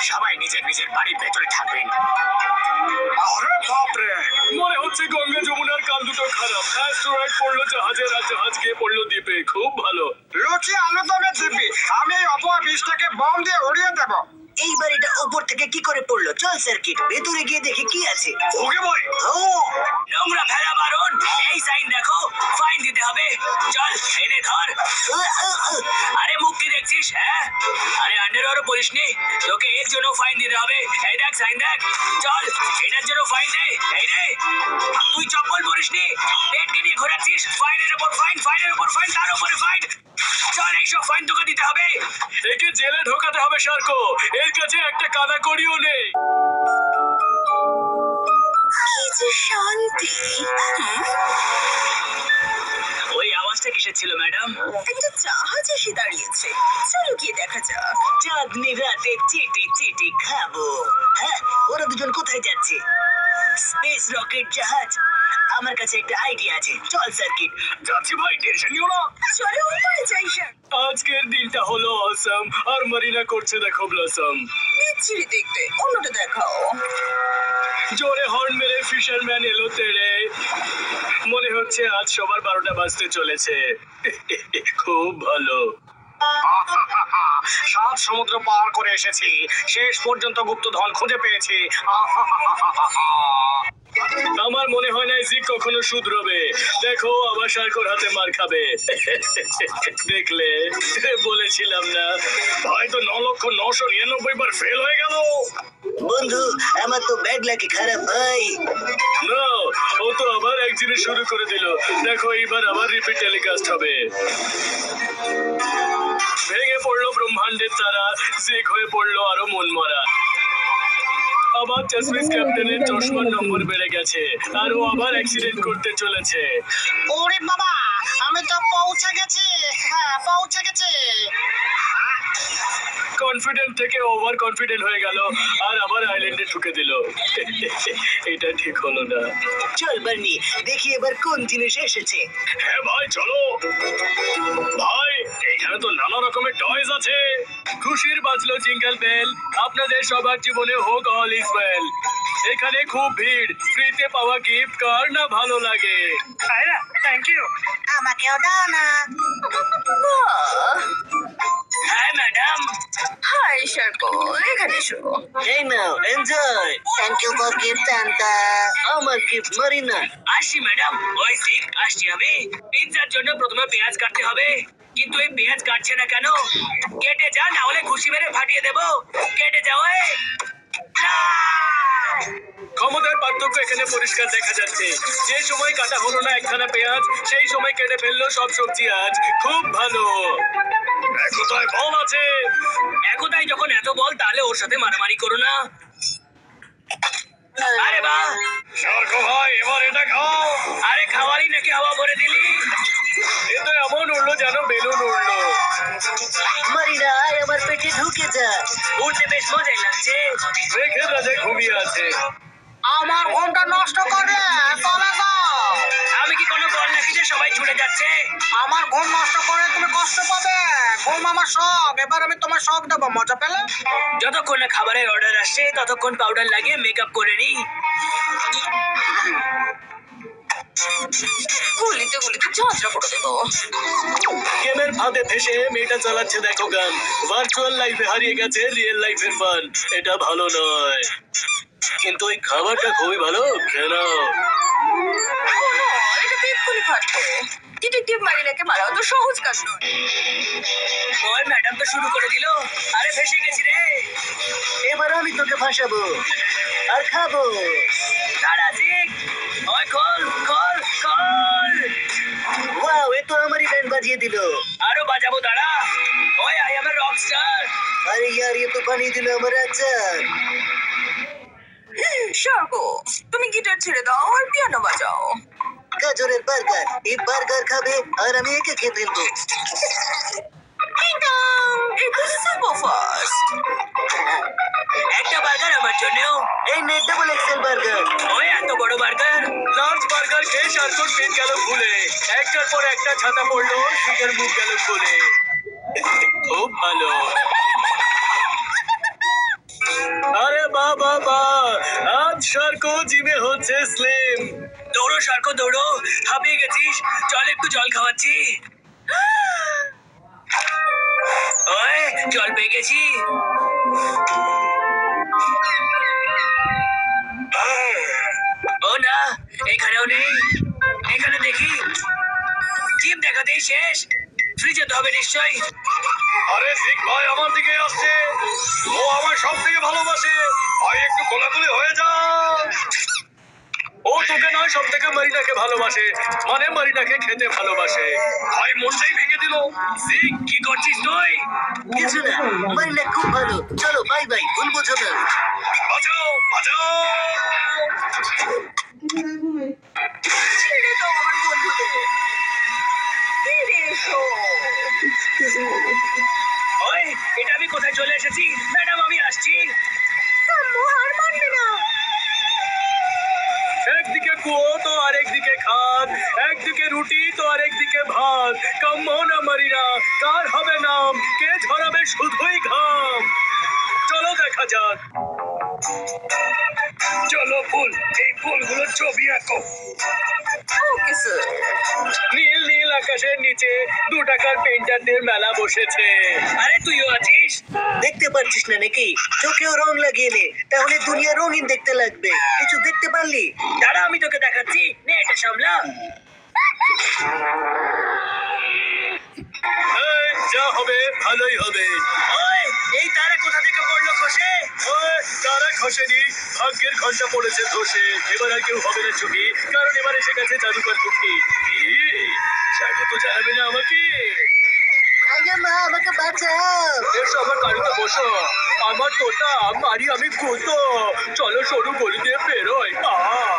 সবাই নিজের নিজের বাড়ির ভেতরে থাকবেন। আরে বাপরে! মনে হচ্ছে গঙ্গা যমুনার কাল দুটো খারাপ। অ্যাস্ট্রয়েড পড়ল জাহাজের আর জাহাজ গিয়ে পড়ল দ্বীপে। খুব ভালো। লুচি আলু দমে দিবি। আমি এই অপয়া বীজটাকে বম দিয়ে উড়িয়ে দেবো। এইবার এটা ওপর থেকে কি করে পড়ল? চল সার্কিট ভেতরে গিয়ে দেখি কি আছে। ওকে বই ও নোংরা ভেড়া বারণ। এই সাইন দেখো। ফাইন দিতে হবে। চল এনে ধর। আরে আরে আন্ডারওয়ারও পড়িস নি? তোকে এর জন্য ফাইন দিতে হবে। এই দেখ সাইন দেখ। চল এটার জন্য ফাইন দে। এই রে। তুই চপ্পল পরিস নি? পেটকে নিয়ে ঘোরাচ্ছিস। ফাইনের উপর ফাইন ফাইনের উপর ফাইন তার উপরে ফাইন চল এইসব ফাইন তোকে দিতে হবে। একে জেলে ঢোকাতে হবে সার্কো। এর কাছে একটা কাদা করিও নেই। কি যে শান্তি ওই আওয়াজটা কিসের ছিল ম্যাডাম। একটা জাহাজ এসে দাঁড়িয়েছে। চলো গিয়ে দেখা যাক। চাঁদনি রাতে চিটি চিটি খাব হ্যাঁ ওরা দুজন কোথায় যাচ্ছে? স্পেস রকেট জাহাজ? আমার কাছে একটা আইডিয়া আছে। চল সার্কিট যাচ্ছি ভাই টেনশন নিও না। চলো, উপরে যাই স্যার আজকের দিনটা হলো অসম আর মারিনা করছে, দেখো ব্লসম বিচ্ছিরি দেখতে, অন্যটা দেখাও। জোরে হর্ন মেরে ফিশারম্যান এলো তেড়ে। মনে হচ্ছে আজ সবার বারোটা বাজতে চলেছে। খুব ভালো। সাত সমুদ্র পার করে এসেছি। শেষ পর্যন্ত গুপ্তধন খুঁজে পেয়েছি। মনে হয় না জিক কখনো শুধরবে। দেখো আবার সার্কোর হাতে মার খাবে। দেখলে বলেছিলাম না। ভাই তো ন লক্ষ নশো নিরানব্বই বার ফেল হয়ে গেল। বন্ধু আমার তো ব্যাড লাগে খারাপ ভাই। না ও তো আবার এক জিনিস শুরু করে দিল। দেখো এইবার আবার রিপিট টেলিকাস্ট হবে। ভেঙে পড়ল ব্রহ্মাণ্ডের তারা জেক হয়ে পড়ল আরও মন মরা চাসমিস ক্যাপ্টেনের চশমার নম্বর বেড়ে গেছে। আর ও আবার অ্যাক্সিডেন্ট করতে চলেছে। ওরে বাবা আমি তো পৌঁছে গেছি। হ্যাঁ পৌঁছে গেছি। কনফিডেন্ট থেকে ওভার কনফিডেন্ট হয়ে গেল আর আবার আইল্যান্ডে ঢুকে দিল। এটা ঠিক হলো না। চল বার্নি দেখি এবার কোন জিনিস এসেছে। হ্যাঁ ভাই চলো। ভাই এখানে তো নানা রকমের টয়েস আছে। খুশির বাজলো জিঙ্গল বেল আপনাদের সবার জীবনে হোক অল ইজ ওয়েল এখানে খুব ভিড় ফ্রিতে পাওয়া গিফট কার না ভালো লাগে? থ্যাংক ইউ আমাকেও দাও না। হ্যাঁ ম্যাডাম হাই সার্কো এখানে এসো। এই নাও enjoy thank you for gift Santa আমার গিফট মারিনা। আসছি ম্যাডাম ওই সিক আসছি আমি। পিৎজার জন্য প্রথমে পেঁয়াজ কাটতে হবে। কিন্তু এই পেঁয়াজ কাটছে না কেন? কেটে যা না হলে খুশি মেরে ফাটিয়ে দেবো। কেটে যাও ক্ষমতার পার্থক্য এখানে পরিষ্কার দেখা যাচ্ছে। যে সময় কাটা হলো না একখানা পেঁয়াজ সেই সময় কেটে ফেলল সব সবজি আজ। খুব ভালো। কোথায় বল আছে। একতাই যখন এত বল তাহলে ওর সাথে মারামারি করো না। আরে সরকো ভাই এবার এটা খাও। আরে খাওয়ারই নাকি হাওয়া ভরে দিলি? উঠতে বেশ মজাই লাগছে রাজা ঘুমিয়ে আছে আমার ঘণ্টা নষ্ট করে চলে যাও। আমি কি কোনো বল নাকি যে সবাই ছুটে যাচ্ছে? আমার ঘুম নষ্ট করে তুমি কষ্ট পাবে। ঘুম আমার শখ এবার আমি তোমার শখ দেবো মজা পেলে? যতক্ষণ না খাবারের অর্ডার আসছে ততক্ষণ পাউডার লাগিয়ে মেকআপ করে নিই। গুলিতে গুলিতে ঝঞ্ঝা করে দেবো গেমের ফাঁদে ফেসে মেয়েটা চালাচ্ছে দেখো গান। ভার্চুয়াল লাইফে হারিয়ে গেছে রিয়েল লাইফের ফান এটা ভালো নয়। কিন্তু ওই খাবারটা খুবই ভালো তো ডিটেকটিভ মারিনাকে মারা তো সহজ কাজ নয়। ওই ম্যাডাম তো শুরু করে দিল। আরে ফেসে গেছি রে। এবার আমি তোকে ফাঁসাবো। আর খাব। দাঁড়া জিক ওই খোল। বাজিয়ে দিল। আরও বাজাবো দাঁড়া। ওই আই আমার রক স্টার আরে ইয়ার ইয়ে তো বানিয়ে দিল আমার আচার শাকো তুমি গিটার ছেড়ে দাও আর পিয়ানো বাজাও। গাজরের বার্গার এই বার্গার খাবে আর আমি একে খেয়ে ফেলব। ছাতা পড়ল শিখের মুখ গেল খুলে খুব ভালো। আরে বাবা, বা, আজ সার্কো জিমে হচ্ছে স্লিম। দৌড়ো, সার্কো, দৌড়ো। হাঁপিয়ে গেছিস? চল একটু জল খাওয়াচ্ছি। ওই, জল পেয়ে গেছি। ও না, এখানেও নেই। ফ্রিজে তো হবে নিশ্চয়ই। আরে সিক ভাই আমার দিকে আসছে। ও আমার সব থেকে ভালোবাসে। ভাই একটু কোলাকুলি হয়ে যা। ও তোকে নয় সব থেকে মারিনাকে ভালোবাসে। মানে মারিনাকে খেতে ভালোবাসে। ভাই মনটাই ভেঙে দিল। সিক কি করছিস তুই? কিছু না মারিনা খুব ভালো। চলো বাই বাই ভুল বোঝো না। বাঁচাও বাঁচাও। এসেছি। ম্যাডাম আমি আসছি। আম্মু হার মানবে না। একদিকে কুয়ো তো আরেকদিকে খাদ একদিকে রুটি তো আরেকদিকে ভাত। কাম্মো না মারিনা কার হবে নাম? কে ঝরাবে শুধুই ঘাম? চলো দেখা যাক। চলো ফুল এই ফুলগুলো ছবি আঁকো। ওকে স্যার নীল নীল আকাশের নিচে দু টাকার পেন্টারদের মেলা বসেছে। আরে তুইও আছিস? পারছিস না নাকি? চোখেও রং লাগিয়ে নে তাহলে দুনিয়া রঙিন দেখতে লাগবে। কিছু দেখতে পারলি? দাঁড়া আমি তোকে দেখাচ্ছি। নে এটা সামলা। এই, যা হবে ভালোই হবে। ওই এই তারা কোথা থেকে পড়ল খসে? ওই, তারা খসেনি। ভাগ্যের ঘণ্টা পড়েছে ধসে। এবার আর কেউ হবে না চুকি কারণ এবার এসে গেছে জাদুকর কুকি স্বাগত জানাবে না আমাকে? আমাকে বাঁচাও। এসো গাড়িতে বসো। আমার তোটা মারি আমি খুঁজো চলো সরু গলি দিয়ে বেরোয় আহ।